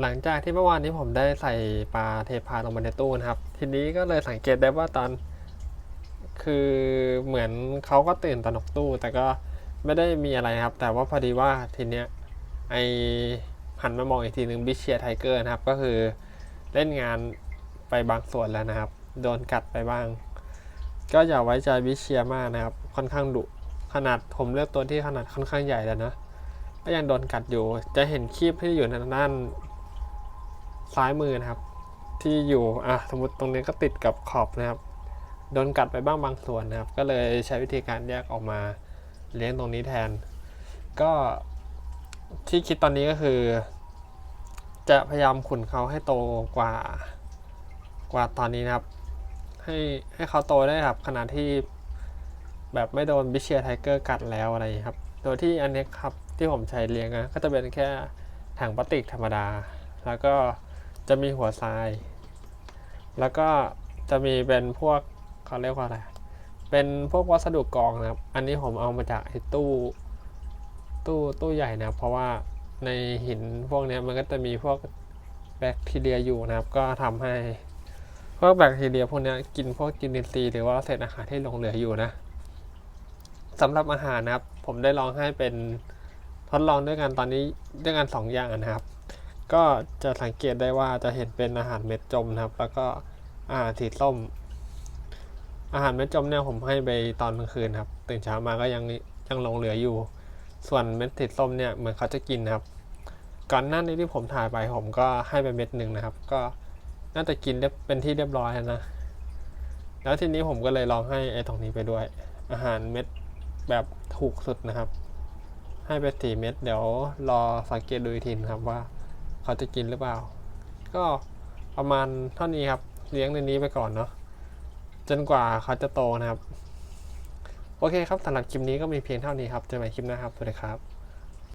หลังจากที่เมื่อวานนี้ผมได้ใส่ปลาเทพาลงมาในตู้นะครับ ทีนี้ก็เลยสังเกตได้ว่าตอน คือเหมือนเขาก็ตื่นตระหนกตู้ แต่ก็ไม่ได้มีอะไรครับ แต่ว่าพอดีว่าทีเนี้ยไอหันมามองอีกทีหนึ่งบิเชียไทเกอร์นะครับ ก็คือเล่นงานไปบางส่วนแล้วนะครับ โดนกัดไปบ้าง ก็อย่าไว้ใจบิเชียมากนะครับ ค่อนข้างดุขนาดผมเลือกตัวที่ขนาดค่อนข้างใหญ่แล้วนะก็ยังโดนกัดอยู่ จะเห็นคลิปที่อยู่ในด้าน ซ้ายมือนะครับ ที่อยู่อะสมมติตรงนี้ก็ติดกับขอบนะครับโดนกัดไปบ้างบางส่วนนะครับ ก็เลยใช้วิธีการแยกออกมาเลี้ยงตรงนี้แทน ก็ที่คิดตอนนี้ก็คือ จะพยายามขุนเขาให้โตกว่ากว่าตอนนี้นะครับ ให้ให้เขาโตได้ครับขนาดที่แบบไม่โดนบิเชียไทเกอร์กัดแล้วอะไรครับ โดยที่อันนี้ครับที่ผมใช้เลี้ยงนะก็จะเป็นแค่ถังพลาสติกธรรมดา แล้วก็ จะมีหัวทราย แล้วก็จะมีเป็นพวกเขาเรียกว่าอะไร เป็นพวกวัสดุกรองนะครับ อันนี้ผมเอามาจากไอ้ตู้ ตู้ตู้ใหญ่นะเพราะว่าในหินพวกนี้มันก็จะมีพวกแบคทีเรียอยู่นะครับ ก็ทำให้พวกแบคทีเรียพวกนี้กินพวกกินินทรีย์หรือว่าเศษอาหารที่หลงเหลืออยู่นะสำหรับอาหารนะครับ ผมได้ลองให้เป็นทดลองด้วยกันตอนนี้ด้วยกันสองอย่างนะครับ ก็จะสังเกตได้ว่าจะเห็นเป็นอาหารเม็ดจมนะครับ แล้วก็อาหารสีส้ม อาหารเม็ดจมเนี่ยผมให้ไปตอนกลางคืนครับตื่นเช้ามาก็ยังยังหลงเหลืออยู่ ส่วนเม็ดสีส้มเนี่ยเหมือนเขาจะกินนะครับ ก่อนหน้านี้ที่ผมถ่ายไปผมก็ให้ไปเม็ดหนึ่งนะครับ ก็น่าจะกินเป็นที่เรียบร้อยนะ แล้วทีนี้ผมก็เลยลองให้ไอ้ตรงนี้ไปด้วย อาหารเม็ดแบบถูกสุดนะครับ ให้ไปสี่เม็ดเดี๋ยวรอสังเกตดูอีกทีนะครับว่า เขาจะกินหรือเปล่า ก็ประมาณเท่านี้ครับเลี้ยงในนี้ไปก่อนเนาะจนกว่าเขาจะโตนะครับ โอเคครับสำหรับคลิปนี้ก็มีเพียงเท่านี้ครับเจอกันใหม่คลิปหน้าครับสวัสดีครับ